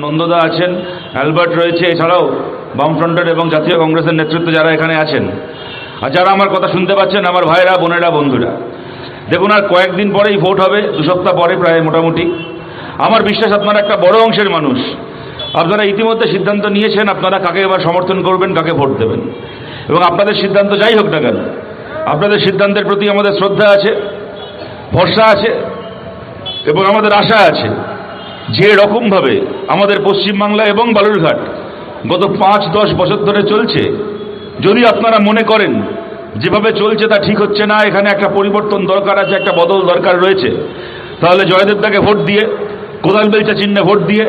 নন্দদা আছেন, অ্যালবার্ট রয়েছে, এছাড়াও বামফ্রন্টের এবং জাতীয় কংগ্রেসের নেতৃত্ব যারা এখানে আছেন। আর যারা আমার কথা শুনতে পাচ্ছেন, আমার ভাইরা বোনেরা, বন্ধুরা, দেখুন আর কয়েকদিন পরেই ভোট হবে, দু সপ্তাহ পরে প্রায় মোটামুটি। আমার বিশ্বাস, আপনারা একটা বড় অংশের মানুষ। আপনারা ইতিমধ্যে সিদ্ধান্ত নিয়েছেন, আপনারা কাকে এবার সমর্থন করবেন, কাকে ভোট দেবেন। এবং আপনাদের সিদ্ধান্ত যাই হোক না কেন, আপনাদের সিদ্ধান্তের প্রতি আমাদের শ্রদ্ধা আছে, ভরসা আছে, এবং আমাদের আশা আছে। যে রকমভাবে আমাদের পশ্চিমবাংলা এবং বালুরঘাট গত পাঁচ, দশ বছর ধরে চলছে, যদি আপনারা মনে করেন যেভাবে চলছে তা ঠিক হচ্ছে না, এখানে একটা পরিবর্তন দরকার আছে, একটা বদল দরকার রয়েছে, তাহলে জয়দেবদাকে ভোট দিয়ে, কোদাল বেলচা চিহ্নে ভোট দিয়ে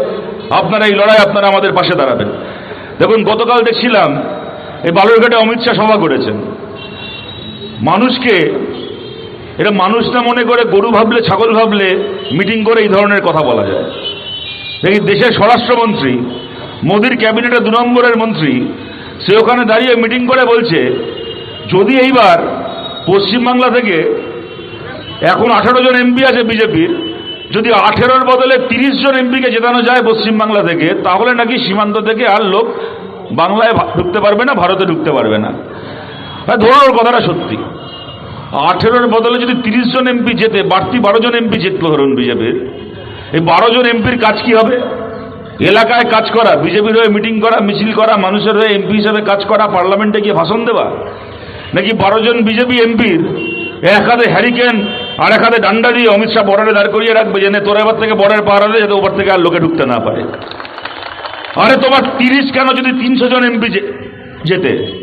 আপনারা এই লড়াই আপনারা আমাদের পাশে দাঁড়াবেন। দেখুন, গতকাল দেখছিলাম, এই বালুরঘাটে অমিত শাহ সভা করেছেন। মানুষকে এটা মানুষ না মনে করে গরু ভাবলে ছাগল ভাবলে মিটিং করে এই ধরনের কথা বলা যায়। এই দেশের স্বরাষ্ট্রমন্ত্রী মোদির ক্যাবিনেটে দু নম্বরের মন্ত্রী সে ওখানে দাঁড়িয়ে মিটিং করে বলছে যদি এইবার পশ্চিমবাংলা থেকে এখন আঠারো জন এমপি আছে বিজেপির যদি আঠেরোর বদলে তিরিশ জন এমপিকে জেতানো যায় পশ্চিমবাংলা থেকে তাহলে নাকি সীমান্ত থেকে আর লোক বাংলায় ঢুকতে পারবে না ভারতে ঢুকতে পারবে না? হ্যাঁ, ওর কথাটা সত্যি। আঠেরোর বদলে যদি তিরিশ জন এমপি যেতে বাড়তি বারো জন এমপি জিতলো ধরুন বিজেপির। এই বারো জন এমপির কাজ কি হবে? এলাকায় কাজ করা, বিজেপির হয়ে মিটিং করা, মিছিল করা, মানুষের হয়ে এমপি হিসাবে কাজ করা, পার্লামেন্টে গিয়ে ভাষণ দেওয়া? নাকি বারো জন বিজেপি এমপির এক হাতে হ্যারিকেন আর এক হাতে ডান্ডা দিয়ে অমিত শাহ বর্ডারে দাঁড় করিয়ে রাখবে যে তোর এবার থেকে বর্ডার পার হলে যাতে ওপর থেকে আর লোকে ঢুকতে না পারে? আরে তোমার তিরিশ কেন যদি তিনশো জন এমপি যেতে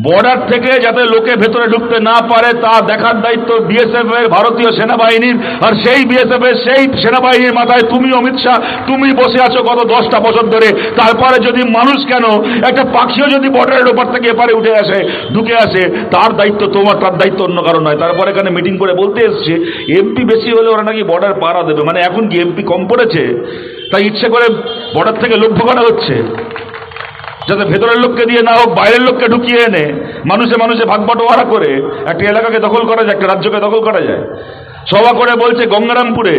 বর্ডার থেকে যাতে লোকে ভেতরে ঢুকতে না পারে, তা দেখার দায়িত্ব বিএসএফ এর ভারতীয় সেনাবাহিনীর। আর সেই বিএসএফ এর সেই সেনাবাহিনীর মাথায় তুমি, অমিত শাহ, তুমি বসে আছো গত দশটা বছর ধরে। তারপরে যদি মানুষ কেন একটা পাখিও যদি বর্ডারের ওপর থেকে এপারে উঠে আসে, ঢুকে আসে, তার দায়িত্ব তোমার, তার দায়িত্ব অন্য কারণ নয়। তারপরে এখানে মিটিং করে বলতে এসছে এমপি বেশি হলে ওরা নাকি বর্ডার পাড়া দেবে। মানে এখন কি এমপি কম পড়েছে? তাই ইচ্ছে করে বর্ডার থেকে লক্ষ্য করা হচ্ছে। যাতে ভেতরের লোককে দিয়ে না হোক, বাইরের লোককে ঢুকিয়ে এনে মানুষে মানুষে ভাগ বাটোয়ারা করে একটা এলাকাকে দখল করা যায়, একটা রাজ্যকে দখল করা যায়। সভা করে বলছে গঙ্গারামপুরে,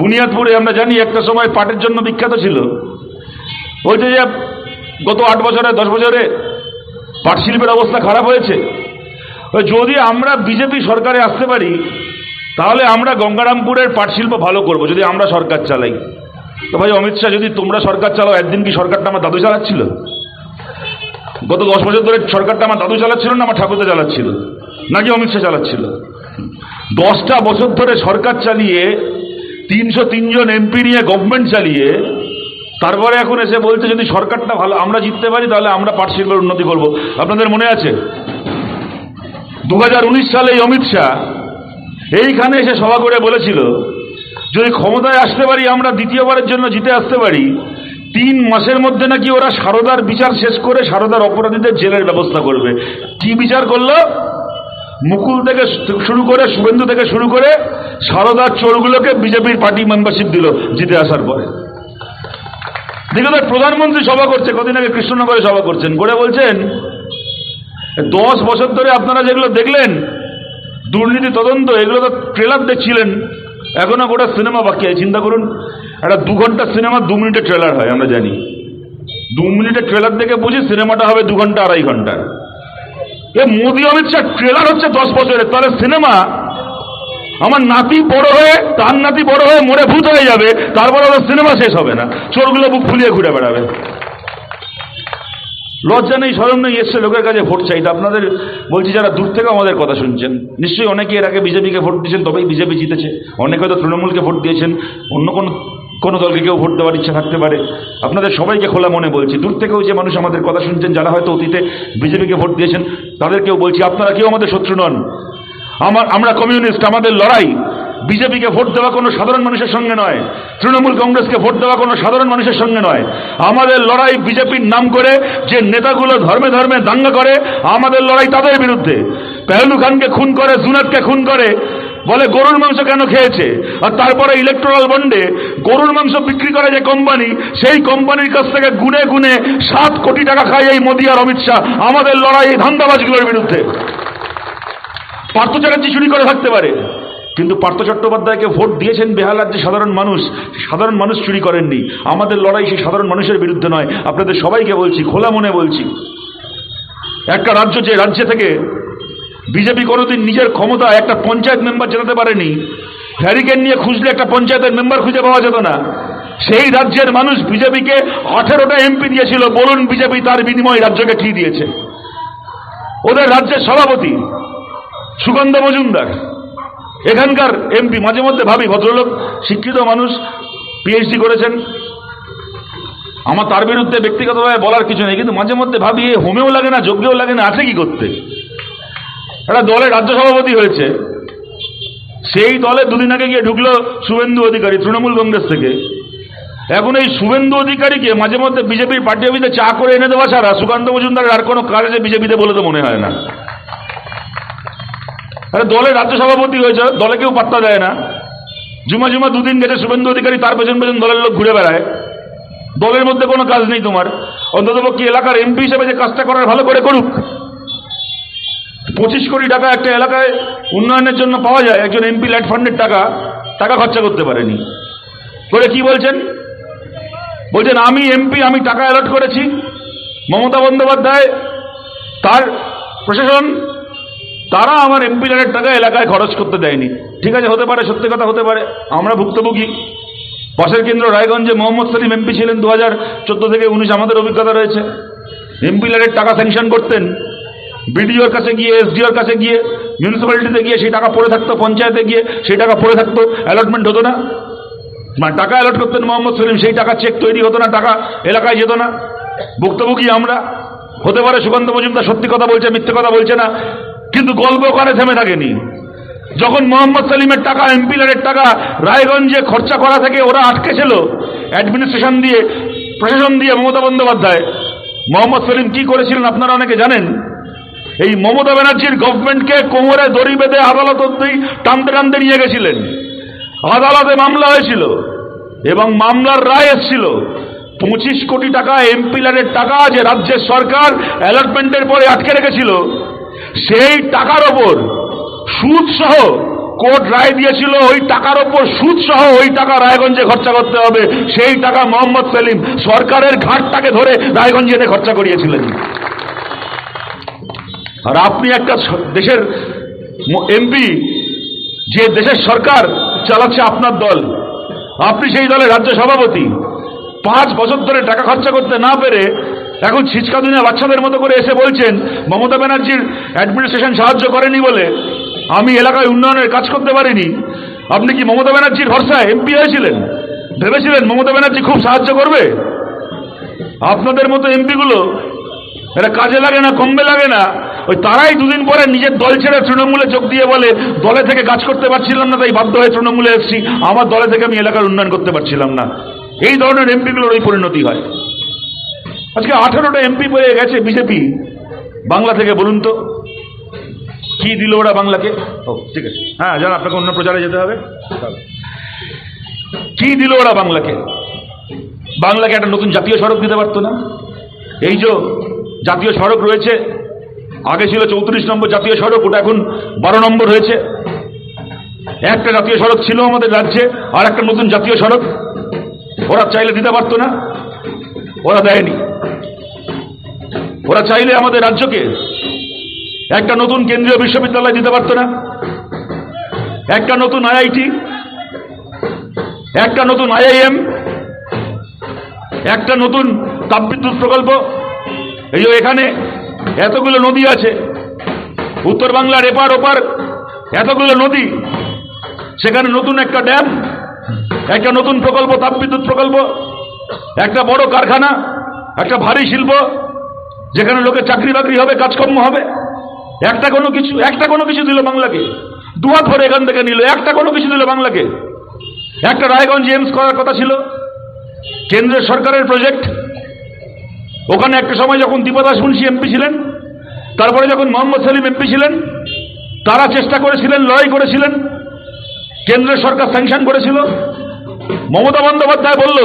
বুনিয়াদপুরে, আমরা জানি একটা সময় পাটের জন্য বিখ্যাত ছিল। বলছে যে গত আট বছরে, দশ বছরে পাট শিল্পের অবস্থা খারাপ হয়েছে। যদি আমরা বিজেপি সরকারে আসতে পারি, তাহলে আমরা গঙ্গারামপুরের পাট শিল্প ভালো করব, যদি আমরা সরকার চালাই। তো ভাই অমিত শাহ, যদি তোমরা সরকার চালাও, একদিন কি সরকারটা আমার দাদু চালাচ্ছিল? গত দশ বছর ধরে সরকারটা আমার দাদু চালাচ্ছিল না, আমার ঠাকুরদা চালাচ্ছিল। নাকি অমিত শাহ চালাচ্ছিল। দশটা বছর ধরে সরকার চালিয়ে, তিনশো তিনজন এমপি নিয়ে গভর্নমেন্ট চালিয়ে, তারপরে এখন এসে বলছে যদি সরকারটা ভালো, আমরা জিততে পারি, তাহলে আমরা পাট শিল্পের উন্নতি করব। আপনাদের মনে আছে? দু হাজার উনিশ সালে অমিত শাহ এইখানে এসে সভা করে বলেছিল, যদি ক্ষমতায় আসতে পারি, আমরা দ্বিতীয়বারের জন্য জিতে আসতে পারি তিন মাসের মধ্যে নাকি ওরা সারদার বিচার শেষ করে সারদার অপরাধীদের জেলের ব্যবস্থা করবে। কি বিচার করল? মুকুল থেকে শুরু করে শুভেন্দু থেকে শুরু করে সারদার চোরগুলোকে বিজেপির পার্টি মেম্বারশিপ দিল জিতে আসার পরে। দেখে তো প্রধানমন্ত্রী সভা করছে, কদিন আগে কৃষ্ণনগরে সভা করছেন। করে বলছেন, দশ বছর ধরে আপনারা যেগুলো দেখলেন, দুর্নীতি তদন্ত, এগুলো তো ট্রেলার দেখছিলেন। এখনও গোটা সিনেমা বাকি আছে। চিন্তা করুন একটা দু ঘণ্টার সিনেমা, দু মিনিটের ট্রেলার হয়, আমরা জানি। দু মিনিটের ট্রেলার দেখে বুঝি সিনেমাটা হবে দু ঘণ্টা, আড়াই ঘণ্টার এ মোদি, অমিত শাহ ট্রেলার হচ্ছে দশ বছরের। তাহলে সিনেমা আমার নাতি বড় হয়ে, তার নাতি বড় হয়ে মরে ভূত হয়ে যাবে, তারপরে ওদের সিনেমা শেষ হবে না। চোরগুলো বুক ফুলিয়ে ঘুরে বেড়াবে। লজ্জা নেই সরম নেই, এসছে লোকের কাছে ভোট চাইতে আপনাদের বলছি, যারা দূর থেকে আমাদের কথা শুনছেন, নিশ্চয়ই অনেকে এর আগে বিজেপিকে ভোট দিয়েছেন, তবেই বিজেপি জিতেছে। অনেকে হয়তো তৃণমূলকে ভোট দিয়েছেন, অন্য কোনো কোনো দলকে কেউ ভোট দেওয়ার ইচ্ছা থাকতে পারে। আপনাদের সবাইকে খোলা মনে বলছি, দূর থেকেও যে মানুষ আমাদের কথা শুনছেন, যারা হয়তো অতীতে বিজেপিকে ভোট দিয়েছেন, তাদেরকেও বলছি, আপনারা কেউ আমাদের শত্রু নন। আমার, আমরা কমিউনিস্ট, আমাদের লড়াই। বিজেপিকে ভোট দেওয়া কোনো সাধারণ মানুষের সঙ্গে নয়। তৃণমূল কংগ্রেসকে ভোট দেওয়া কোনো সাধারণ মানুষের সঙ্গে নয়। আমাদের লড়াই বিজেপির নাম করে, যে নেতাগুলো ধর্মে ধর্মে দাঙ্গা করে, আমাদের লড়াই তাদের বিরুদ্ধে। পেহলু খানকে খুন করে, জুনাদকে খুন করে, বলে গরুর মাংস কেন খেয়েছে? আর তারপরে ইলেকট্রাল বন্ডে গরুর মাংস বিক্রি করে যে কোম্পানি সেই কোম্পানির কাছ থেকে গুনে গুনে সাত কোটি টাকা খায় এই মোদী আর অমিত শাহ। আমাদের লড়াই এই ধান্দাবাজগুলোর বিরুদ্ধে। পার্থ চ্যাটার্জি চুরি করে থাকতে পারে। কিন্তু পার্থ চট্টোপাধ্যায়কে ভোট দিয়েছেন বেহাল রাজ্যে সাধারণ মানুষ। সাধারণ মানুষ চুরি করেননি। আমাদের লড়াই সেই সাধারণ মানুষের বিরুদ্ধে নয়। আপনাদের সবাইকে বলছি, খোলা মনে বলছি। একটা রাজ্য যে রাজ্য থেকে বিজেপি কোনোদিন নিজের ক্ষমতা একটা পঞ্চায়েত মেম্বার জেতাতে পারেনি, হ্যারিকেন নিয়ে খুঁজলে একটা পঞ্চায়েতের মেম্বার খুঁজে পাওয়া যেত না। সেই রাজ্যের মানুষ বিজেপিকে আঠেরোটা এমপি দিয়েছিল। বলুন, বিজেপি তার বিনিময়ে রাজ্যকে কি দিয়েছে? ওদের রাজ্যের সভাপতি সুগন্ধ মজুমদার। এখানকার এমপি মাঝে মধ্যে ভাবি, ভদ্রলোক, শিক্ষিত মানুষ পিএইচডি করেছেন। আমার তার বিরুদ্ধে ব্যক্তিগতভাবে বলার কিছু নেই, কিন্তু মাঝে মধ্যে ভাবি, এ হোমেও লাগে না, যোগ্যও লাগে না, আছে কি করতে? একটা দলে রাজ্য সভাপতি হয়েছে। সেই দলে দুদিন আগে গিয়ে ঢুকলো শুভেন্দু অধিকারী, তৃণমূল কংগ্রেস থেকে। এখন এই শুভেন্দু অধিকারীকে মাঝে মধ্যে বিজেপির পার্টি অফিসে চা করে এনে দেওয়া ছাড়া সুকান্ত মজুমদারের আর কোনো কাজে বিজেপিতে বলে তো মনে হয় না। আরে দলের রাজ্য সভাপতি হয়েছে, দলে কেউ পাত্তা দেয় না। জুমা জুমা দুদিন গেছে, শুভেন্দু অধিকারী তার পেছন পেছন দলের লোক ঘুরে বেড়ায়। দলের মধ্যে কোনো কাজ নেই তোমার। অন্ততপক্ষে এলাকার এমপি হিসেবে যে কাজটা করার ভালো করে করুক। পঁচিশ কোটি টাকা একটা এলাকায় উন্নয়নের জন্য পাওয়া যায়, একজন এমপি ল্যাট ফান্ডের টাকা টাকা খরচা করতে পারেনি। করে কি বলছেন? বলছেন, আমি এমপি, আমি টাকা অ্যালট করেছি। মমতা বন্দ্যোপাধ্যায়, তার প্রশাসন তারা আমার এমপি ল্যাটের টাকা এলাকায় খরচ করতে দেয়নি। ঠিক আছে, হতে পারে, সত্যি কথা হতে পারে। আমরা ভুক্তভোগী। পাশের কেন্দ্র রায়গঞ্জে মোহাম্মদ সালিম এমপি ছিলেন দু হাজার চোদ্দ থেকে উনিশ, আমাদের অভিজ্ঞতা রয়েছে। এমপি ল্যাটের টাকা স্যাংশন করতেন। বিডিওর কাছে গিয়ে এসডিওর কাছে গিয়ে মিউনিসিপ্যালিটিতে গিয়ে সেই টাকা পড়ে থাকতো, পঞ্চায়েতে গিয়ে সেই টাকা পড়ে থাকতো অ্যালটমেন্ট হতো না। মানে টাকা অ্যালট করতেন মোহাম্মদ সেলিম, সেই টাকা চেক তৈরি হতো না, টাকা এলাকায় যেত না। ভুক্তভোগী আমরা। হতে পারে, সুকান্ত মজুমদার সত্যি কথা বলছে, মিথ্যে কথা বলছে না। কিন্তু গল্প করে থেমে থাকেনি। যখন মোহাম্মদ সেলিমের টাকা, এমপিলারের টাকা রায়গঞ্জে খরচা করা থেকে ওরা আটকে ছিল, অ্যাডমিনিস্ট্রেশন দিয়ে, প্রশাসন দিয়ে মমতা বন্দ্যোপাধ্যায়, মোহাম্মদ সেলিম কি করেছিলেন আপনারা অনেকে জানেন? এই মমতা ব্যানার্জির গভর্নমেন্টকে কোমরে দড়ি বেঁধে আদালত অব্দি টানতে টানতে নিয়ে গেছিলেন। আদালতে মামলা হয়েছিল এবং মামলার রায় এসেছিল। পঁচিশ কোটি টাকা এমপিলারের টাকা যে রাজ্যের সরকার অ্যালটমেন্টের পরে আটকে রেখেছিল সেই টাকার ওপর সুদ সহ কোর্ট রায় দিয়েছিল, ওই টাকার ওপর সুদ সহ ওই টাকা রায়গঞ্জে খরচা করতে হবে। সেই টাকা মোহাম্মদ সেলিম সরকারের ঘাটটাকে ধরে রায়গঞ্জে এনে খরচা করিয়েছিলেন। আর আপনি একটা দেশের এমপি, যে দেশের সরকার চালাচ্ছে আপনার দল, আপনি সেই দলের রাজ্য সভাপতি। পাঁচ বছর ধরে টাকা খরচা করতে না পেরে এখন ছিচকা দুনিয়া বাচ্চাদের মতো করে এসে বলছেন, মমতা ব্যানার্জির অ্যাডমিনিস্ট্রেশন সাহায্য করেনি বলে আমি এলাকায় উন্নয়নের কাজ করতে পারিনি। আপনি কি মমতা ব্যানার্জির ভরসায় এমপি হয়েছিলেন? ভেবেছিলেন মমতা ব্যানার্জি খুব সাহায্য করবে? আপনাদের মতো এমপিগুলো এটা কাজে লাগে না, কমবে লাগে না। ওই তারাই দুদিন পরে নিজের দল ছেড়ে তৃণমূলে যোগ দিয়ে বলে, দলে থেকে কাজ করতে পারছিলাম না, তাই বাধ্য হয়ে তৃণমূলে এসেছি। আমার দলে থেকে আমি এলাকার উন্নয়ন করতে পারছিলাম না। এই ধরনের এমপিগুলোর ওই পরিণতি হয়। আজকে আঠারোটা এমপি পেয়ে গেছে বিজেপি বাংলা থেকে বলুন তো কি দিল ওরা বাংলাকে? ও ঠিক আছে। হ্যাঁ জান আপনাকে অন্য প্রচারে যেতে হবে? কি দিল ওরা বাংলাকে? বাংলাকে একটা নতুন জাতীয় সড়ক দিতে পারতো না? এই যে জাতীয় সড়ক রয়েছে আগে ছিল চৌত্রিশ নম্বর জাতীয় সড়ক ওটা এখন বারো নম্বর হয়েছে। একটা জাতীয় সড়ক ছিল আমাদের রাজ্যে আর একটা নতুন জাতীয় সড়ক ওরা চাইলে দিতে পারতো না ওরা দেয়নি। ওরা চাইলে আমাদের রাজ্যকে একটা নতুন কেন্দ্রীয় বিশ্ববিদ্যালয় দিতে পারতো না, একটা নতুন আইআইটি, একটা নতুন আইআইএম, একটা নতুন তাপবিদ্যুৎ প্রকল্প। এই যে এখানে এতগুলো নদী আছে, উত্তর বাংলার এপার ওপার এতগুলো নদী, সেখানে নতুন একটা ড্যাম, একটা নতুন প্রকল্প, তাপবিদ্যুৎ প্রকল্প, একটা বড় কারখানা, একটা ভারী শিল্প যেখানে লোকে চাকরি বাকরি হবে, কাজকর্ম হবে, একটা কোনো কিছু, একটা কোনো কিছু দিল বাংলাকে। দুহাত ধরে এখান থেকে নিল, একটা কোনো কিছু দিল বাংলাকে। একটা রায়গঞ্জ এমস করার কথা ছিল কেন্দ্রের সরকারের প্রজেক্ট। ওখানে একটা সময় যখন দীপদাস মুন্সি এমপি ছিলেন, তারপরে যখন মোহাম্মদ সেলিম এমপি ছিলেন, তারা চেষ্টা করেছিলেন, লড়াই করেছিলেন। কেন্দ্রের সরকার স্যাংশন করেছিল। মমতা বন্দ্যোপাধ্যায় বলল,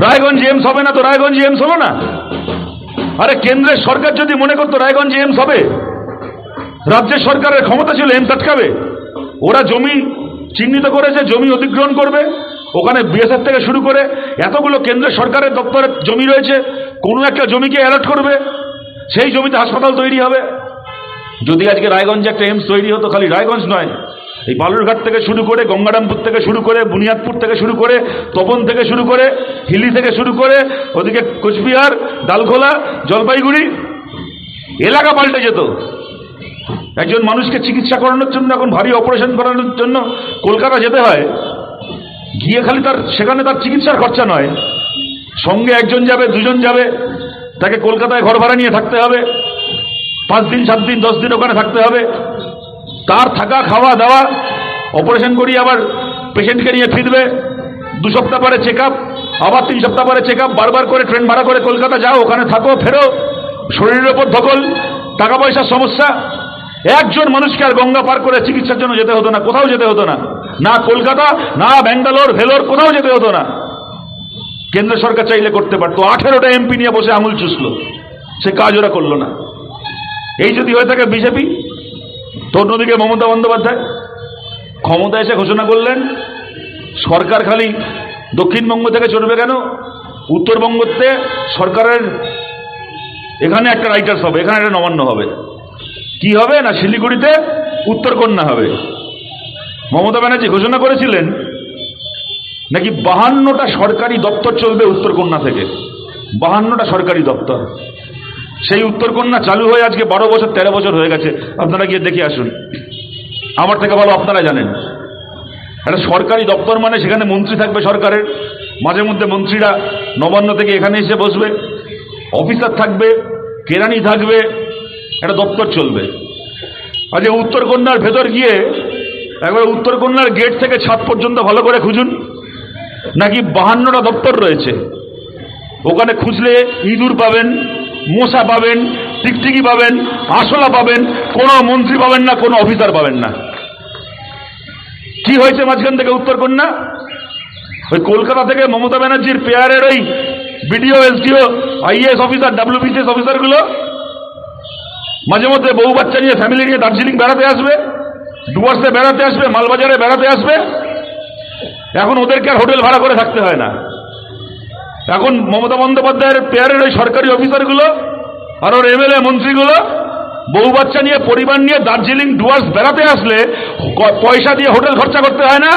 রায়গঞ্জ এমস হবে না তো রায়গঞ্জ এমস হলো না? আরে কেন্দ্রের সরকার যদি মনে করতো রায়গঞ্জ এমস হবে, রাজ্যের সরকারের ক্ষমতা ছিল এমস আটকাবে। ওরা জমি চিহ্নিত করেছে, জমি অধিগ্রহণ করবে, ওখানে বিএসএফ থেকে শুরু করে এতগুলো কেন্দ্র সরকারের দপ্তরের জমি রয়েছে, কোনো একটা জমিকে অ্যালার্ট করবে, সেই জমিতে হাসপাতাল তৈরি হবে। যদি আজকে রায়গঞ্জে একটা এমস তৈরি হতো, খালি রায়গঞ্জ নয় এই বালুরঘাট থেকে শুরু করে গঙ্গারামপুর থেকে শুরু করে বুনিয়াদপুর থেকে শুরু করে তপন থেকে শুরু করে হিলি থেকে শুরু করে ওদিকে কোচবিহার ডালখোলা জলপাইগুড়ি, এলাকা পাল্টে যেত। একজন মানুষকে চিকিৎসা করানোর জন্য, এখন ভারী অপারেশন করানোর জন্য কলকাতা যেতে হয়। গিয়ে খালি তার, সেখানে তার চিকিৎসার খরচা নয়। সঙ্গে একজন যাবে, দুজন যাবে, তাকে কলকাতায় ঘর ভাড়া নিয়ে থাকতে হবে। পাঁচ দিন, সাত দিন, দশ দিন ওখানে থাকতে হবে। তার থাকা, খাওয়া, দাওয়া অপারেশন করিয়ে আবার পেশেন্টকে নিয়ে ফিরবে। দু সপ্তাহ পরে চেক আবার তিন সপ্তাহ পরে চেক বারবার করে ট্রেন ভাড়া করে কলকাতা যাও, ওখানে থাকো, ফেরো। শরীরের ওপর ধকল, টাকা পয়সার সমস্যা। একজন মানুষকে আর গঙ্গা পার করে চিকিৎসার জন্য যেতে হতো না, কোথাও যেতে হতো না। না কলকাতা, না ব্যাঙ্গালোর, ভেলোর, কোথাও যেতে হতো না। কেন্দ্র সরকার চাইলে করতে পারতো। আঠেরোটা এমপি নিয়ে বসে আঙুল চুষলো। সে কাজ ওরা করল না। এই যদি হয়ে থাকে বিজেপি তো অন্যদিকে মমতা বন্দ্যোপাধ্যায়। ক্ষমতা এসে ঘোষণা করলেন, সরকার খালি দক্ষিণবঙ্গ থেকে চলবে কেন? উত্তরবঙ্গতে সরকারের এখানে একটা রাইটার্স হবে, এখানে একটা নবান্ন হবে। কি হবে না শিলিগুড়িতে? উত্তরকন্যা হবে। মমতা ব্যানার্জি ঘোষণা করেছিলেন, নাকি বাহান্নটা সরকারি দপ্তর চলবে উত্তরকন্যা থেকে? বাহান্নটা সরকারি দপ্তর। সেই উত্তরকন্যা চালু হয়ে আজকে বারো বছর, তেরো বছর হয়ে গেছে। আপনারা গিয়ে দেখে আসুন। আমার থেকে ভালো আপনারা জানেন। একটা সরকারি দপ্তর মানে সেখানে মন্ত্রী থাকবে সরকারের। মাঝে মধ্যে মন্ত্রীরা নবান্ন থেকে এখানে এসে বসবে। অফিসার থাকবে, কেরানি থাকবে, একটা দপ্তর চলবে। আজকে উত্তরকন্যার ভেতর গিয়ে একবার উত্তরকন্যার গেট থেকে ছাদ পর্যন্ত ভালো করে খুঁজুন। নাকি বাহান্নটা দপ্তর রয়েছে। ওখানে খুঁজলে ইঁদুর পাবেন মশা পাবেন, টিকটিকি পাবেন আশলা পাবেন, কোনো মন্ত্রী পাবেন না, কোনো অফিসার পাবেন না। কি হয়েছে মাঝখান থেকে উত্তরকন্যা ওই কলকাতা থেকে মমতা ব্যানার্জির পেয়ারের ওই BDO SDO IAS officer, WBCS অফিসারগুলো মাঝে মধ্যে বউ বাচ্চা নিয়ে ফ্যামিলি নিয়ে দার্জিলিং বেড়াতে আসবে, ডুয়ার্সে বেড়াতে আসবে, মালবাজারে বেড়াতে আসবে। এখন ওদেরকে আর হোটেল ভাড়া করে থাকতে হয় না। এখন মমতা বন্দ্যোপাধ্যায়ের পেয়ারের ওই সরকারি অফিসারগুলো, আর ওর এমএলএ মন্ত্রীগুলো, বউ বাচ্চা নিয়ে, পরিবার নিয়ে দার্জিলিং ডুয়ার্স বেড়াতে আসলে পয়সা দিয়ে হোটেল খরচা করতে হয় না।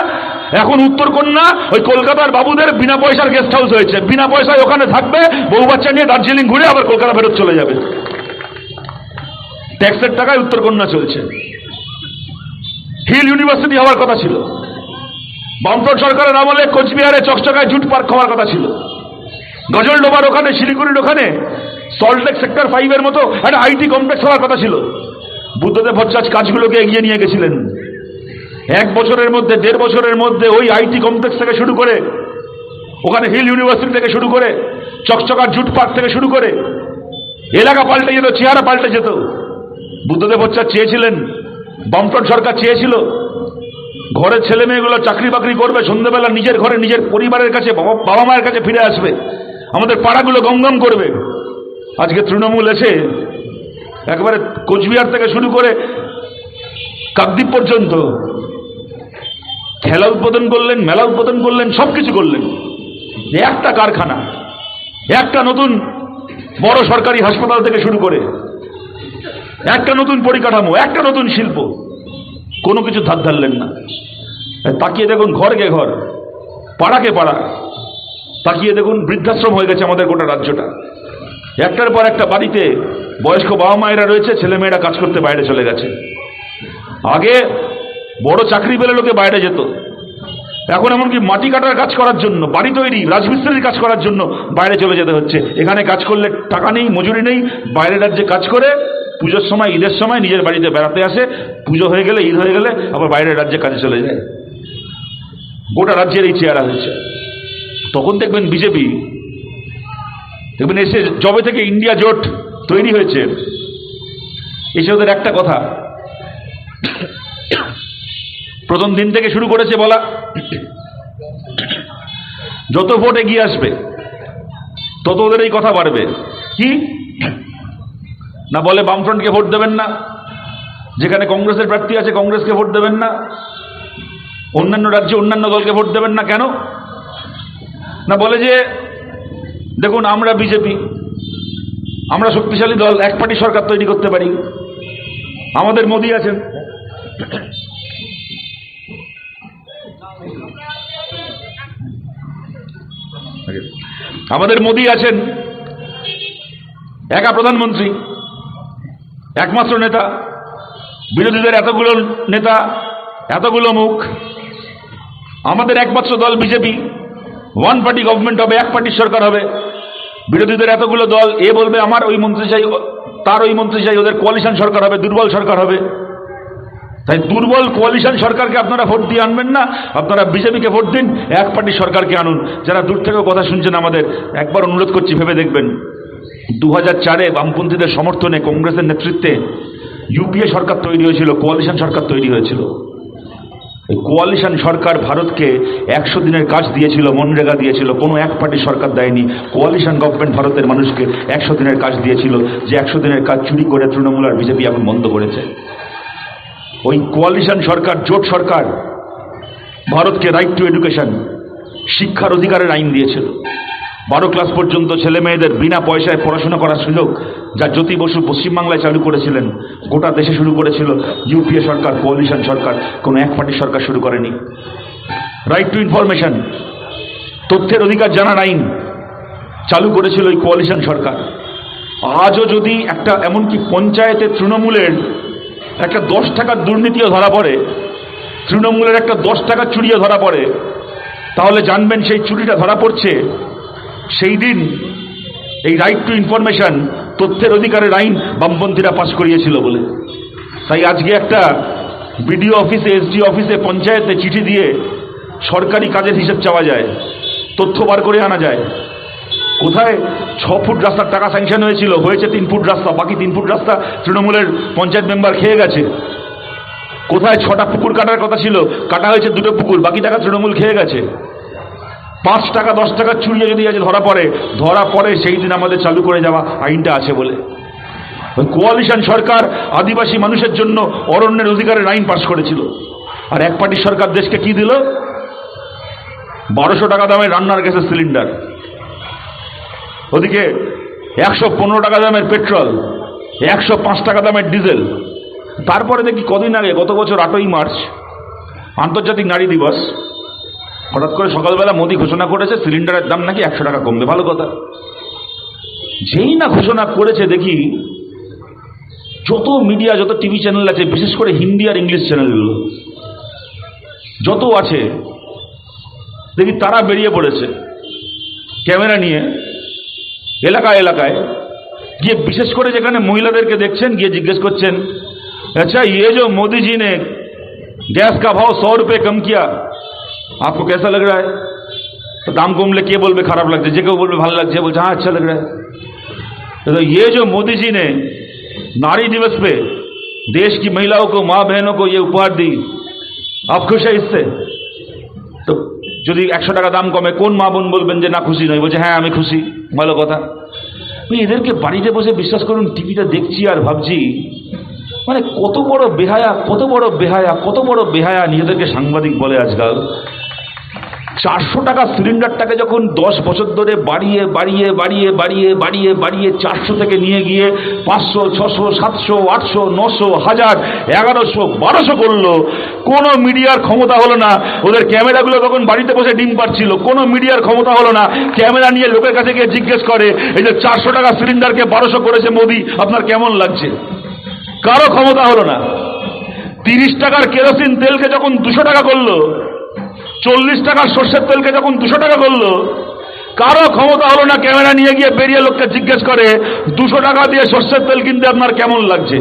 এখন উত্তরকন্যা, ওই কলকাতার বাবুদের বিনা পয়সার গেস্ট হাউস হয়েছে। বিনা পয়সায় ওখানে থাকবে, বউ বাচ্চা নিয়ে দার্জিলিং ঘুরে আবার কলকাতা ফেরত চলে যাবে। ট্যাক্সের টাকায় উত্তরকন্যা চলছে। হিল ইউনিভার্সিটি হওয়ার কথা ছিল। বামফ্রন্ট সরকারের আমলে কোচবিহারে চকচকায় জুট পার্ক হওয়ার কথা ছিল। গজলডোবার ওখানে, শিলিগুড়ির ওখানে সল্টলেক সেক্টর ফাইভের মতো একটা আইটি কমপ্লেক্স হওয়ার কথা ছিল। বুদ্ধদেব ভট্টাচার্য কাজগুলোকে এগিয়ে নিয়ে গেছিলেন। এক বছরের মধ্যে, দেড় বছরের মধ্যে ওই আইটি কমপ্লেক্স থেকে শুরু করে, ওখানে হিল ইউনিভার্সিটি থেকে শুরু করে, চকচকার জুট পার্ক থেকে শুরু করে, এলাকা পাল্টে যেত, চেহারা পাল্টে যেত। বুদ্ধদেব ভট্টাচার্য চেয়েছিলেন, বামফ্রন্ট সরকার চেয়েছিল, ঘরের ছেলে মেয়েগুলো চাকরি বাকরি করবে সন্ধ্যেবেলা নিজের ঘরে নিজের পরিবারের কাছে বাবা মায়ের কাছে ফিরে আসবে। আমাদের পাড়াগুলো গমগম করবে। আজকে তৃণমূল এসে একবারে কোচবিহার থেকে শুরু করে কাকদ্বীপ পর্যন্ত খেলা উদ্বোধন করলেন, মেলা উদ্বোধন করলেন সব কিছু করলেন একটা কারখানা, একটা নতুন বড় সরকারি হাসপাতাল থেকে শুরু করে, একটা নতুন পরিকাঠামো, একটা নতুন শিল্প, কোনো কিছু ধার ধারলেন না। তাকিয়ে দেখুন ঘরকে ঘর পাড়াকে পাড়া। তাকিয়ে দেখুন, বৃদ্ধাশ্রম হয়ে গেছে আমাদের গোটা রাজ্যটা। একটার পর একটা বাড়িতে বয়স্ক বাবা মায়েরা রয়েছে ছেলেমেয়েরা কাজ করতে বাইরে চলে গেছে। আগে বড় চাকরি পেলে লোকে বাইরে যেত। এখন এমনকি মাটি কাটার কাজ করার জন্য, বাড়ি তৈরি, রাজমিস্ত্রির কাজ করার জন্য বাইরে চলে যেতে হচ্ছে। এখানে কাজ করলে টাকা নেই, মজুরি নেই বাইরের রাজ্যে কাজ করে পুজোর সময়, ঈদের সময় নিজের বাড়িতে বেড়াতে আসে, পুজো হয়ে গেলে, ঈদ হয়ে গেলে আবার বাইরের রাজ্যে কাজে চলে যায়। গোটা রাজ্যের এই চেহারা হয়েছে। তখন দেখবেন বিজেপি, দেখবেন এসে জবে থেকে ইন্ডিয়া জোট তৈরি হয়েছে। এসে ওদের একটা কথা, প্রথম দিন থেকে শুরু করেছে বলা, যত ভোট এগিয়ে আসবে, তত ওদের এই কথা বাড়বে। কি? না বলে বামফ্রন্টকে ভোট দেবেন না, যেখানে কংগ্রেসের প্রার্থী আছে কংগ্রেসকে ভোট দেবেন না, অন্যান্য রাজ্যে অন্যান্য দলকে ভোট দেবেন না কেন? না বলে যে, দেখুন, আমরা বিজেপি, আমরা শক্তিশালী দল, এক পার্টি সরকার তৈরি করতে পারি। আমাদের মোদি আছেন। আমাদের মোদি আছেন একা প্রধানমন্ত্রী, একমাত্র নেতা, বিরোধীদের এতগুলো নেতা, এতগুলো মুখ, আমাদের একমাত্র দল বিজেপি। ওয়ান পার্টি গভর্নমেন্ট হবে, এক পার্টির সরকার হবে। বিরোধীদের এতগুলো দল, এ বলবে আমার ওই মন্ত্রী চাই তার ওই মন্ত্রী চাই ওদের কোয়ালিশন সরকার হবে, দুর্বল সরকার হবে। তাই দুর্বল কোয়ালিশন সরকারকে আপনারা ভোট দিয়ে আনবেন না, আপনারা বিজেপিকে ভোট দিন, এক পার্টি সরকারকে আনুন। যারা দূর থেকেও কথা শুনছেন আমাদের, একবার অনুরোধ করছি, ভেবে দেখবেন। দু হাজার চারে বামপন্থীদের সমর্থনে কংগ্রেসের নেতৃত্বে ইউপিএ সরকার তৈরি হয়েছিল কোয়ালিশন সরকার তৈরি হয়েছিল। কোয়ালিশন সরকার ভারতকে একশো দিনের কাজ দিয়েছিল, মনরেগা দিয়েছিল, কোনো এক পার্টি সরকার দেয়নি। কোয়ালিশন গভর্নমেন্ট ভারতের মানুষকে একশো দিনের কাজ দিয়েছিল, যে একশো দিনের কাজ চুরি করে তৃণমূল আর বিজেপি এখন বন্ধ করেছে। ওই কোয়ালিশন সরকার, জোট সরকার, ভারতকে রাইট টু এডুকেশন শিক্ষার অধিকারের আইন দিয়েছিল। বারো ক্লাস পর্যন্ত ছেলে মেয়েদের বিনা পয়সায় পড়াশোনা করার সুযোগ যা জ্যোতি বসু পশ্চিমবাংলায় চালু করেছিলেন। গোটা দেশে শুরু করেছিল ইউপিএ সরকার, কোয়ালিশন সরকার, কোনো এক পার্টির সরকার শুরু করেনি। রাইট টু ইনফরমেশন তথ্যের অধিকার জানার আইন চালু করেছিল ওই কোয়ালিশন সরকার। আজও যদি একটা এমনকি পঞ্চায়েতে তৃণমূলের একটা দশ টাকার দুর্নীতিও ধরা পড়ে, তৃণমূলের একটা দশ টাকার চুরিও ধরা পড়ে, তাহলে জানবেন সেই চুরিটা ধরা পড়ছে। সেই দিন এই রাইট টু ইনফরমেশন তথ্যের অধিকারের আইন বামপন্থীরা পাশ করিয়েছিল বলে। তাই আজকে একটা বিডিও অফিসে, এসডি অফিসে, পঞ্চায়েতে চিঠি দিয়ে সরকারি কাজের হিসেব চাওয়া যায়, তথ্য বার করে আনা যায়। কোথায় ছ ফুট রাস্তার টাকা স্যাংশন হয়েছিল, হয়েছে তিন ফুট রাস্তা, বাকি তিন ফুট রাস্তা তৃণমূলের পঞ্চায়েত মেম্বার খেয়ে গেছে। কোথায় ছটা পুকুর কাটার কথা ছিল, কাটা হয়েছে দুটো পুকুর, বাকি টাকা তৃণমূল খেয়ে গেছে। পাঁচ টাকা, দশ টাকা চুরিয়ে যদি আজ ধরা পড়ে ধরা পড়ে সেই দিন আমাদের চালু করে যাওয়া আইনটা আছে বলে। কোয়ালিশন সরকার আদিবাসী মানুষের জন্য অরণ্যের অধিকারের আইন পাশ করেছিল। আর এক পার্টির সরকার দেশকে কি দিল? বারোশো টাকা দামের রান্নার গ্যাসের সিলিন্ডার। ওদিকে একশো পনেরো টাকা দামের পেট্রোল, একশো পাঁচ টাকা দামের ডিজেল। তারপরে দেখি কদিন আগে, গত বছর আটই মার্চ, আন্তর্জাতিক নারী দিবস। হঠাৎ করে সকালবেলা মোদি ঘোষণা করেছে সিলিন্ডারের দাম নাকি একশো টাকা কমবে ভালো কথা যেই না ঘোষণা করেছে দেখি যত মিডিয়া যত টিভি চ্যানেল আছে বিশেষ করে হিন্দি আর ইংলিশ চ্যানেলগুলো যত আছে দেখি তারা বেরিয়ে পড়েছে ক্যামেরা নিয়ে এলাকায় এলাকায় গিয়ে বিশেষ করে যেখানে মহিলাদেরকে দেখছেন গিয়ে জিজ্ঞেস করছেন আচ্ছা ये जो मोदी जी ने गैस का भाव सौ रुपये कम किया आपको कैसा लग रहा है तो दाम কমলে কে বলবে খারাপ লাগছে যে কেউ বলবে ভালো লাগছে বলছে हाँ अच्छा लग रहा है तो ये जो मोदी जी ने नारी दिवस पे देश की महिलाओं को माँ बहनों को ये उपहार दी आप खुश है इससे তো যদি একশো টাকা দাম কমে কোন মা বোন বলবেন যে না খুশি নয় বলছে হ্যাঁ আমি খুশি ভালো কথা আমি এদেরকে বাড়িতে বসে বিশ্বাস করুন টিভিটা দেখছি আর ভাবছি মানে কত বড় বেহায়া কত বড় বেহায়া কত বড় বেহায়া নিজেদেরকে সাংবাদিক বলে আজকাল চারশো টাকা সিলিন্ডারটাকে যখন দশ বছর ধরে বাড়িয়ে বাড়িয়ে বাড়িয়ে বাড়িয়ে বাড়িয়ে বাড়িয়ে চারশো থেকে নিয়ে গিয়ে পাঁচশো, ছশো, সাতশো, আটশো, নশো, হাজার, এগারোশো, বারোশো করল, কোনো মিডিয়ার ক্ষমতা হলো না। ওদের ক্যামেরাগুলো তখন বাড়িতে বসে ডিম পাচ্ছিল কোনো মিডিয়ার ক্ষমতা হলো না। ক্যামেরা নিয়ে লোকের কাছে গিয়ে জিজ্ঞেস করে, এই যে চারশো টাকা সিলিন্ডারকে বারোশো করেছে মোদি, আপনার কেমন লাগছে? কারও ক্ষমতা হলো না। তিরিশ টাকার কেরোসিন তেলকে যখন দুশো টাকা করল চল্লিশ টাকার সর্ষের তেলকে যখন দুশো টাকা করল, কারও ক্ষমতা হলো না, ক্যামেরা নিয়ে গিয়ে বেরিয়ে লোককে জিজ্ঞেস করে, দুশো টাকা দিয়ে সর্ষের তেল কিনতে আপনার কেমন লাগছে?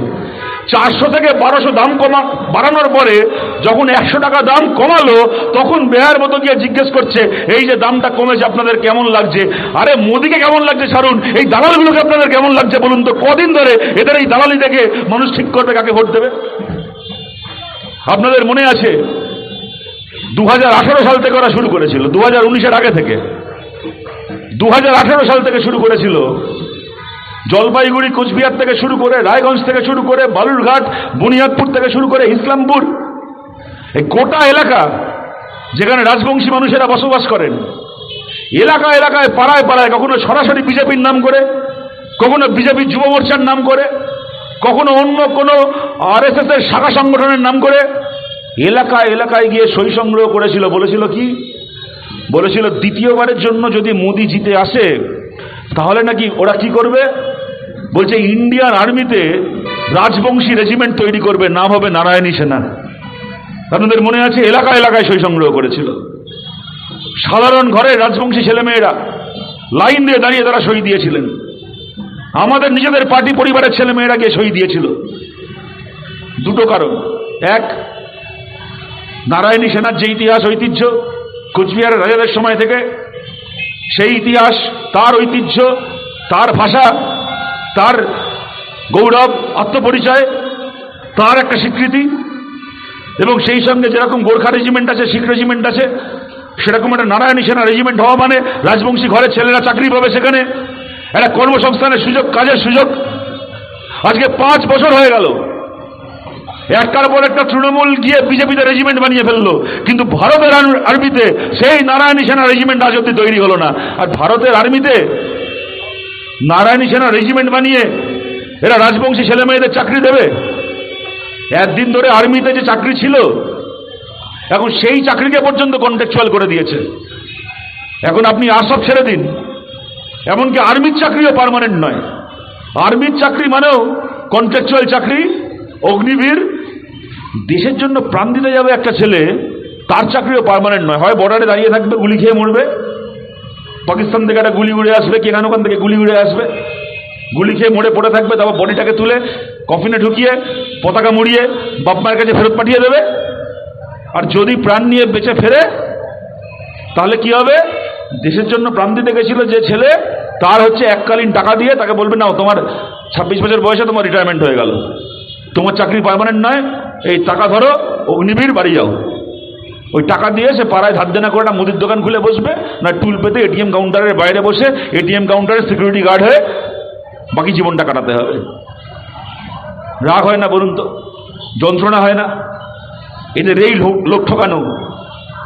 চারশো থেকে বারোশো দাম কমা, বাড়ানোর পরে যখন একশো টাকা দাম কমালো, তখন বেহার মতো গিয়ে জিজ্ঞেস করছে, এই যে দামটা কমেছে, আপনাদের কেমন লাগছে? আরে, মোদিকে কেমন লাগছে ছাড়ুন? এই দালালগুলোকে আপনাদের কেমন লাগছে বলুন তো? কদিন ধরে এদের এই দালালি দেখে মানুষ ঠিক করবে, কাকে ভোট দেবে? আপনাদের মনে আছে? দু হাজার আঠেরো সাল থেকে ওরা শুরু করেছিল দু হাজার আগে থেকে। দু হাজার আঠেরো সাল থেকে শুরু করেছিল জলপাইগুড়ি, কোচবিহার থেকে শুরু করে রায়গঞ্জ থেকে শুরু করে বালুরঘাট, বুনিয়াদপুর থেকে শুরু করে ইসলামপুর। এই গোটা এলাকা যেখানে রাজবংশী মানুষেরা বসবাস করেন, এলাকা এলাকায়, পাড়ায় পাড়ায়, কখনো সরাসরি বিজেপির নাম করে, কখনো বিজেপির যুব মোর্চার নাম করে, কখনো অন্য কোনো আরএসএস এর শাখা সংগঠনের নাম করে এলাকায় এলাকায় গিয়ে সই সংগ্রহ করেছিল। বলেছিল কি? বলেছিল, দ্বিতীয়বারের জন্য যদি মোদি জিতে আসে, তাহলে নাকি ওরা কি করবে? বলছে, ইন্ডিয়ান আর্মিতে রাজবংশী রেজিমেন্ট তৈরি করবে। নাম হবে নারায়ণী সেনা। আপনাদের মনে আছে এলাকা এলাকায় সই সংগ্রহ করেছিল। সাধারণ ঘরে রাজবংশী ছেলেমেয়েরা লাইন দিয়ে দাঁড়িয়ে তারা সই দিয়েছিলেন। আমাদের নিজেদের পার্টি পরিবারের ছেলেমেয়েরা গিয়ে সই দিয়েছিল। দুটো কারণ। এক নারায়ণী সেনার যে ইতিহাস, ঐতিহ্য, কোচবিহারের রাজাদের সময় থেকে, সেই ইতিহাস, তার ঐতিহ্য, তার ভাষা, তার গৌরব, আত্মপরিচয়, তার একটা স্বীকৃতি, এবং সেই সঙ্গে যেরকম গোর্খা রেজিমেন্ট আছে, শিখ রেজিমেন্ট আছে, সেরকম একটা নারায়ণী সেনা রেজিমেন্ট হওয়া মানে রাজবংশী ঘরের ছেলেরা চাকরি পাবে সেখানে, একটা কর্মসংস্থানের সুযোগ, কাজের সুযোগ। আজকে পাঁচ বছর হয়ে গেল। একটার পর একটা তৃণমূল গিয়ে বিজেপিতে রেজিমেন্ট বানিয়ে ফেলল। কিন্তু ভারতের আর্মিতে সেই নারায়ণী সেনা রেজিমেন্ট আজ অব্দি তৈরি হলো না। আর ভারতের আর্মিতে নারায়ণী সেনা রেজিমেন্ট বানিয়ে এরা রাজবংশী ছেলে মেয়েদের চাকরি দেবে। একদিন ধরে আর্মিতে যে চাকরি ছিল, এখন সেই চাকরিকে পর্যন্ত কন্ট্রাকচুয়াল করে দিয়েছে। এখন আপনি আর সব ছেড়ে দিন। এমনকি আর্মির চাকরিও পার্মানেন্ট নয়। আর্মির চাকরি মানেও কন্ট্রাকচুয়াল চাকরি, অগ্নিবীর দেশের জন্য প্রাণ দিতে যাবে একটা ছেলে, তার চাকরিও পারমানেন্ট নয়। হয় বর্ডারে দাঁড়িয়ে থাকবে, গুলি খেয়ে মরবে। পাকিস্তান থেকে একটা গুলি উড়ে আসবে কি ওখান থেকে গুলি উড়ে আসবে। গুলি খেয়ে মরে পড়ে থাকবে, তারপর বডিটাকে তুলে কফিনে ঢুকিয়ে, পতাকা মুড়িয়ে বাপ মায়ের কাছে ফেরত পাঠিয়ে দেবে। আর যদি প্রাণ নিয়ে বেঁচে ফেরে, তাহলে কি হবে? দেশের জন্য প্রাণ দিতে গেছিল যে ছেলে, তার হচ্ছে এককালীন টাকা দিয়ে তাকে বলবে না তোমার ছাব্বিশ বছর বয়সে তোমার রিটায়ারমেন্ট হয়ে গেল। তোমার চাকরি পার্মানেন্ট নয় এই টাকা ধরো অগ্নিবীর বাড়ি যাও। ওই টাকা দিয়ে সে পাড়ায় ধার দেনা করে একটা মুদির দোকান খুলে বসবে, না টুল পেতে এটিএম কাউন্টারের বাইরে বসে এটিএম কাউন্টারের সিকিউরিটি গার্ড হয়ে বাকি জীবনটা কাটাতে হবে। রাগ হয় না বলুন তো? যন্ত্রণা হয় না? এদের এই লোক ঠকানো,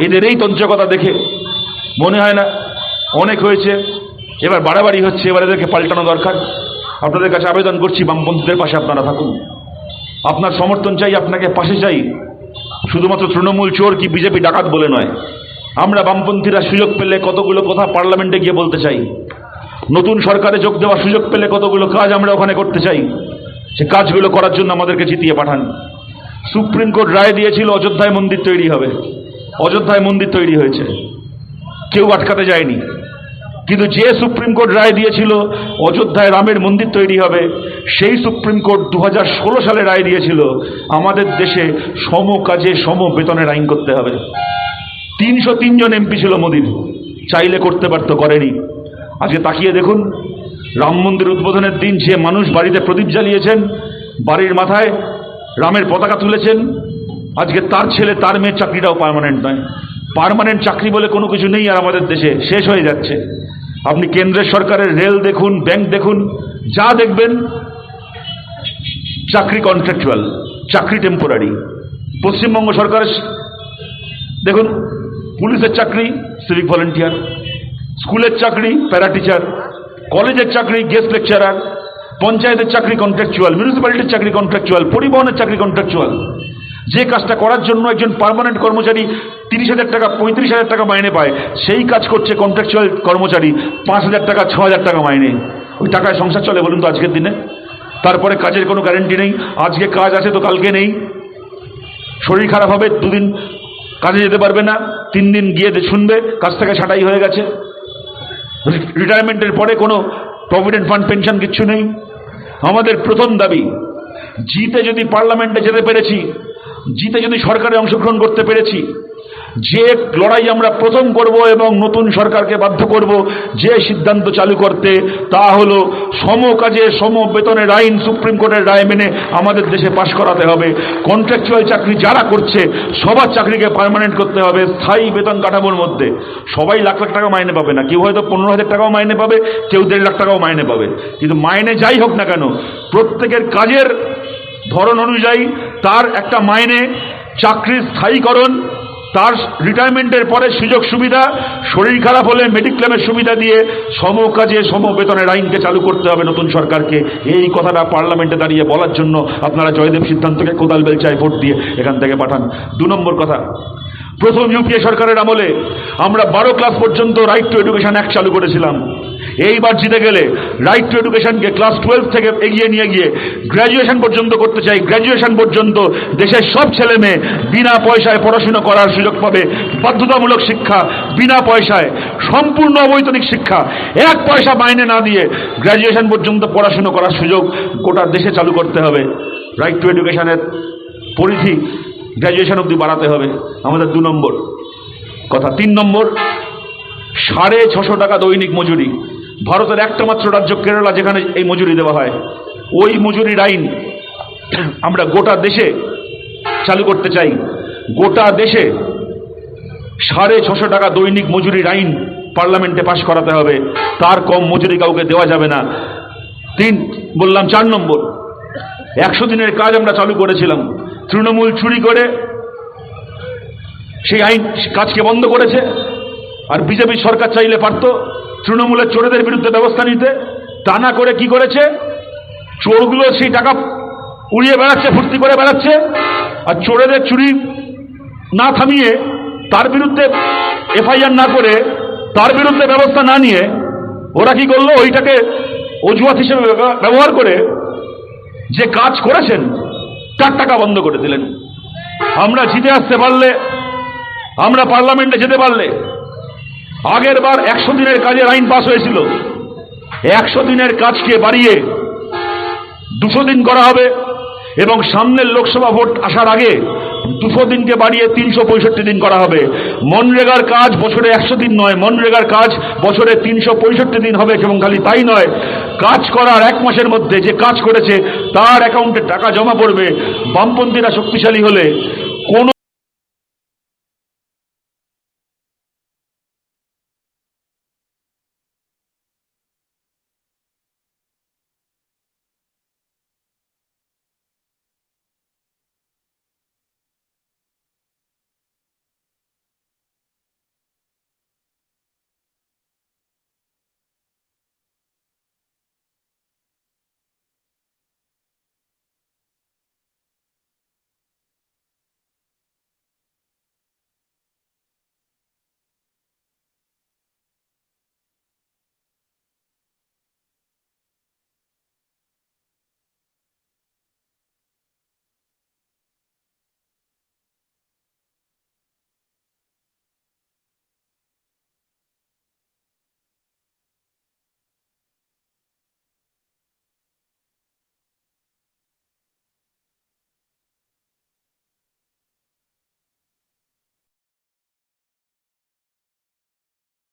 এদের এই তঞ্চকতা দেখে মনে হয় না? অনেক হয়েছে, এবার বাড়াবাড়ি হচ্ছে, এবার এদেরকে পাল্টানো দরকার। আপনাদের কাছে আবেদন করছি, বামপন্থীদের পাশে আপনারা থাকুন। আপনার সমর্থন চাই, আপনাকে পাশে চাই। শুধুমাত্র তৃণমূল চোর কি বিজেপি ডাকাত বলে নয়। আমরা বামপন্থীরা সুযোগ পেলে কতগুলো কথা পার্লামেন্টে গিয়ে বলতে চাই। নতুন সরকারে যোগ দেওয়ার সুযোগ পেলে কতগুলো কাজ আমরা ওখানে করতে চাই। সে কাজগুলো করার জন্য আমাদেরকে জিতিয়ে পাঠান। সুপ্রিম কোর্ট রায় দিয়েছিল, অযোধ্যায় মন্দির তৈরি হবে। অযোধ্যায় মন্দির তৈরি হয়েছে। কেউ আটকাতে যায়নি। কিন্তু যে সুপ্রিম কোর্ট রায় দিয়েছিল, অযোধ্যায় রামের মন্দির তৈরি হবে, সেই সুপ্রিম কোর্ট দু হাজার ষোলো সালে রায় দিয়েছিল, আমাদের দেশে সম কাজে সম বেতনের আইন করতে হবে। তিনশো তিনজন এমপি ছিল মোদির, চাইলে করতে পারতো, করেনি। আজকে তাকিয়ে দেখুন, রাম মন্দির উদ্বোধনের দিন যে মানুষ বাড়িতে প্রদীপ জ্বালিয়েছেন, বাড়ির মাথায় রামের পতাকা তুলেছেন, আজকে তার ছেলে, তার মেয়ের চাকরিটাও পার্মানেন্ট নয়। পার্মানেন্ট চাকরি বলে কোনো কিছু নেই আর আমাদের দেশে, শেষ হয়ে যাচ্ছে। আপনি কেন্দ্রের সরকারের রেল দেখুন, ব্যাংক দেখুন, যা দেখবেন, চাকরি কন্ট্রাকচুয়াল চাকরি টেম্পোরারি পশ্চিমবঙ্গ সরকারের দেখুন, পুলিশের চাকরি সিভিক ভলেন্টিয়ার স্কুলের চাকরি প্যারা টিচার কলেজের চাকরি গেস্ট লেকচারার পঞ্চায়েতের চাকরি কন্ট্রাকচুয়াল মিউনিসিপ্যালিটির চাকরি কন্ট্রাকচুয়াল পরিবহনের চাকরি কন্ট্রাকচুয়াল যে কাজটা করার জন্য একজন পার্মানেন্ট কর্মচারী তিরিশ হাজার টাকা, পঁয়ত্রিশ হাজার টাকা মাইনে পায়, সেই কাজ করছে কন্ট্রাকচুয়াল কর্মচারী পাঁচ হাজার টাকা, ছ হাজার টাকা মাইনে। ওই টাকায় সংসার চলে বলুন তো আজকের দিনে। তারপরে কাজের কোনো গ্যারেন্টি নেই, আজকে কাজ আছে তো কালকে নেই। শরীর খারাপ হবে, দুদিন কাজে যেতে পারবে না, তিন দিন গিয়ে শুনবে, কাজ থেকে ছাঁটাই হয়ে গেছে। রিটায়ারমেন্টের পরে কোনো প্রভিডেন্ট ফান্ড পেনশন কিচ্ছু নেই। আমাদের প্রথম দাবি, জিতে যদি পার্লামেন্টে যেতে পেরেছি জিতে যদি সরকারে অংশগ্রহণ করতে পেরেছি, যে লড়াই আমরা প্রথম করব এবং নতুন সরকারকে বাধ্য করব, যে সিদ্ধান্ত চালু করতে, তা হলো সম কাজে সম বেতনের আইন সুপ্রিম কোর্টের রায় মেনে আমাদের দেশে পাশ করাতে হবে। কন্ট্রাকচুয়াল চাকরি যারা করছে, সবার চাকরিকে পারমানেন্ট করতে হবে স্থায়ী বেতন কাঠামোর মধ্যে। সবাই লাখ লাখ টাকা মাইনে পাবে না। কেউ হয়তো পনেরো হাজার টাকাও মাইনে পাবে, কেউ দেড় লাখ টাকাও মাইনে পাবে। কিন্তু মাইনে যাই হোক না কেন, প্রত্যেকের কাজের ধরন অনুযায়ী তার একটা মাইনে চাকরির স্থায়ীকরণ, তার রিটায়ারমেন্টের পরে সুযোগ সুবিধা, শরীর খারাপ হলে মেডিক্লেমের সুবিধা দিয়ে সম কাজে, সম বেতনের আইনকে চালু করতে হবে নতুন সরকারকে। এই কথাটা পার্লামেন্টে দাঁড়িয়ে বলার জন্য আপনারা জয়দেব সিদ্ধান্তকে কোদাল বেলচায় ভোট দিয়ে এখান থেকে পাঠান। দু নম্বর কথা, প্রথম ইউপিএ সরকারের আমলে আমরা বারো ক্লাস পর্যন্ত রাইট টু এডুকেশন অ্যাক্ট চালু করেছিলাম। এইবার জিতে গেলে রাইট টু এডুকেশনকে ক্লাস টুয়েলভ থেকে এগিয়ে নিয়ে গিয়ে গ্র্যাজুয়েশন পর্যন্ত করতে চাই। গ্র্যাজুয়েশন পর্যন্ত দেশের সব ছেলে মেয়ে বিনা পয়সায় পড়াশুনো করার সুযোগ পাবে। বাধ্যতামূলক শিক্ষা, বিনা পয়সায় সম্পূর্ণ অবৈতনিক শিক্ষা, এক পয়সা মাইনে না দিয়ে গ্র্যাজুয়েশন পর্যন্ত পড়াশুনো করার সুযোগ গোটা দেশে চালু করতে হবে। রাইট টু এডুকেশনের পরিধি গ্র্যাজুয়েশন অবধি বাড়াতে হবে। আমাদের দু নম্বর কথা। তিন নম্বর, সাড়ে ছশো টাকা দৈনিক মজুরি। ভারতের একটা মাত্র রাজ্য কেরালা যেখানে এই মজুরি দেওয়া হয়। ওই মজুরির আইন আমরা গোটা দেশে চালু করতে চাই। গোটা দেশে সাড়ে ছশো টাকা দৈনিক মজুরির আইন পার্লামেন্টে পাশ করাতে হবে। তার কম মজুরি কাউকে দেওয়া যাবে না। তিন, বললাম চার নম্বর। একশো দিনের কাজ আমরা চালু করেছিলাম। তৃণমূল চুরি করে সেই আইন কাজকে বন্ধ করেছে। আর বিজেপি সরকার চাইলে পারত তৃণমূলের চোরেদের বিরুদ্ধে ব্যবস্থা নিতে। তা না করে কি করেছে? চোরগুলো সেই টাকা উড়িয়ে বেড়াচ্ছে, ফুর্তি করে বেড়াচ্ছে। আর চোরেদের চুরি না থামিয়ে তার বিরুদ্ধে এফআইআর না করে তার বিরুদ্ধে ব্যবস্থা না নিয়ে ওরা কি করল? ওইটাকে অজুহাত হিসেবে ব্যবহার করে যে কাজ করেছেন, তার টাকা বন্ধ করে দিলেন। আমরা জিতে আসতে পারলে, আমরা পার্লামেন্টে যেতে পারলে আগের বার একশো দিনের কাজের আইন পাস হয়েছিল। একশো দিনের কাজকে বাড়িয়ে দুশো দিন করা হবে এবং সামনের লোকসভা ভোট আসার আগে দুশো দিনকে বাড়িয়ে তিনশো পঁয়ষট্টি দিন করা হবে। মনরেগার কাজ বছরে একশো দিন নয়, মনরেগার কাজ বছরে তিনশো পঁয়ষট্টি দিন হবে এবং খালি তাই নয়, কাজ করার এক মাসের মধ্যে যে কাজ করেছে তার অ্যাকাউন্টে টাকা জমা পড়বে। বামপন্থীরা শক্তিশালী হলে কোনো